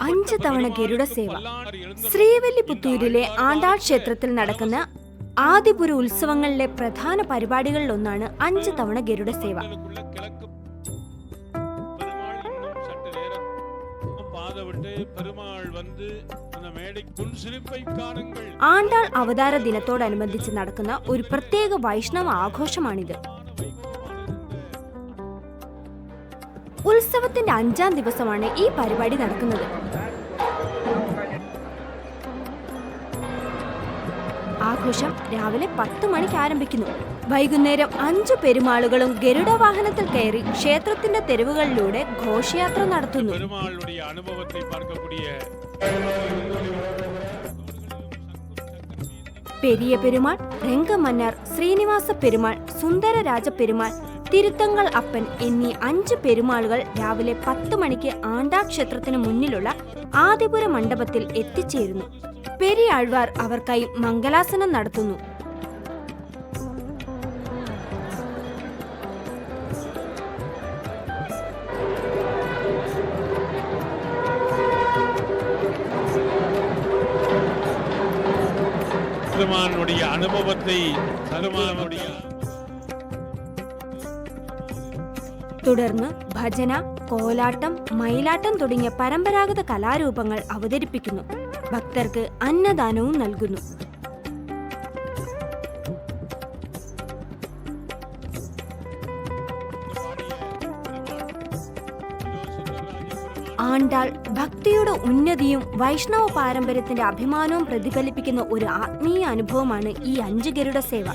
അഞ്ച് തവണ ഗരുഡ സേവ. ശ്രീവല്ലിപുത്തൂരിലെ ആണ്ടാൾ ക്ഷേത്രത്തിൽ നടക്കുന്ന ആദിപുര ഉത്സവങ്ങളിലെ പ്രധാന പരിപാടികളിലൊന്നാണ് അഞ്ച് തവണ ഗരുഡ സേവ. ആണ്ടാൾ അവതാര ദിനത്തോടനുബന്ധിച്ച് നടക്കുന്ന ഒരു പ്രത്യേക വൈഷ്ണവ ആഘോഷമാണിത്. ഉത്സവത്തിന്റെ അഞ്ചാം ദിവസമാണ് ഈ പരിപാടി നടക്കുന്നത്. ആഘോഷം രാവിലെ പത്ത് മണിക്ക് ആരംഭിക്കുന്നു. വൈകുന്നേരം അഞ്ചു പെരുമാളുകളും ഗരുഡ വാഹനത്തിൽ കയറി ക്ഷേത്രത്തിന്റെ തെരുവുകളിലൂടെ ഘോഷയാത്ര നടത്തുന്നു. പെരിയ പെരുമാൾ രംഗമന്നാർ ശ്രീനിവാസ പെരുമാൾ സുന്ദരരാജ പെരുമാൾ തിരുത്തങ്ങൾ അപ്പൻ എന്നീ അഞ്ച് പെരുമാളുകൾ രാവിലെ പത്ത് മണിക്ക് ആണ്ടാ ക്ഷേത്രത്തിന് മുന്നിലുള്ള ആദിപുര മണ്ഡപത്തിൽ എത്തിച്ചേരുന്നു പെരിയാഴ്വാർ അവർക്കായി മംഗലാസനം നടത്തുന്നു பெருமானுடைய அனுபவத்தை பெருமானுடைய തുടർന്ന് ഭജന കോലാട്ടം മയിലാട്ടം തുടങ്ങിയ പരമ്പരാഗത കലാരൂപങ്ങൾ അവതരിപ്പിക്കുന്നു. ഭക്തർക്ക് അന്നദാനവും നൽകുന്നു. ആണ്ടാൾ ഭക്തിയുടെ ഉന്നതിയും വൈഷ്ണവ പാരമ്പര്യത്തിന്റെ അഭിമാനവും പ്രതിഫലിപ്പിക്കുന്ന ഒരു ആത്മീയ അനുഭവമാണ് ഈ അഞ്ച് ഗരുഡ സേവ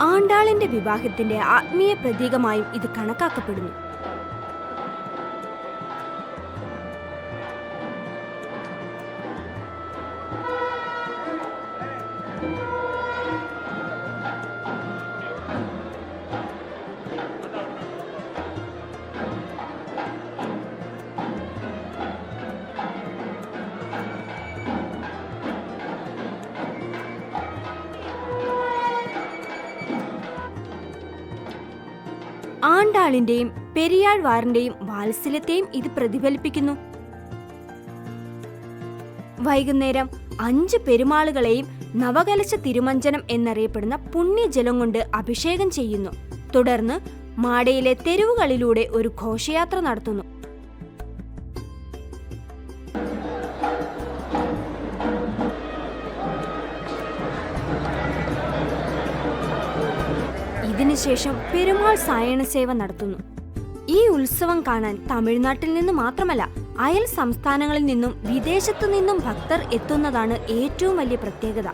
ആണ്ടാളിന്റെ വിവാഹത്തിന്റെ ആത്മീയ പ്രതീകമായും ഇത് കണക്കാക്കപ്പെടുന്നു. ആണ്ടാളിന്റെയും പെരിയാൾ വാറിന്റെയും വാത്സല്യത്തെയും ഇത് പ്രതിഫലിപ്പിക്കുന്നു. വൈകുന്നേരം അഞ്ച് പെരുമാളുകളെയും നവകലശ തിരുമഞ്ജനം എന്നറിയപ്പെടുന്ന പുണ്യജലം കൊണ്ട് അഭിഷേകം ചെയ്യുന്നു. തുടർന്ന് മാടയിലെ തെരുവുകളിലൂടെ ഒരു ഘോഷയാത്ര നടത്തുന്നു. ഇതിനുശേഷം പെരുമാൾ സായണ സേവ നടത്തുന്നു. ഈ ഉത്സവം കാണാൻ തമിഴ്നാട്ടിൽ നിന്ന് മാത്രമല്ല അയൽ സംസ്ഥാനങ്ങളിൽ നിന്നും വിദേശത്തു നിന്നും ഭക്തർ എത്തുന്നതാണ് ഏറ്റവും വലിയ പ്രത്യേകത.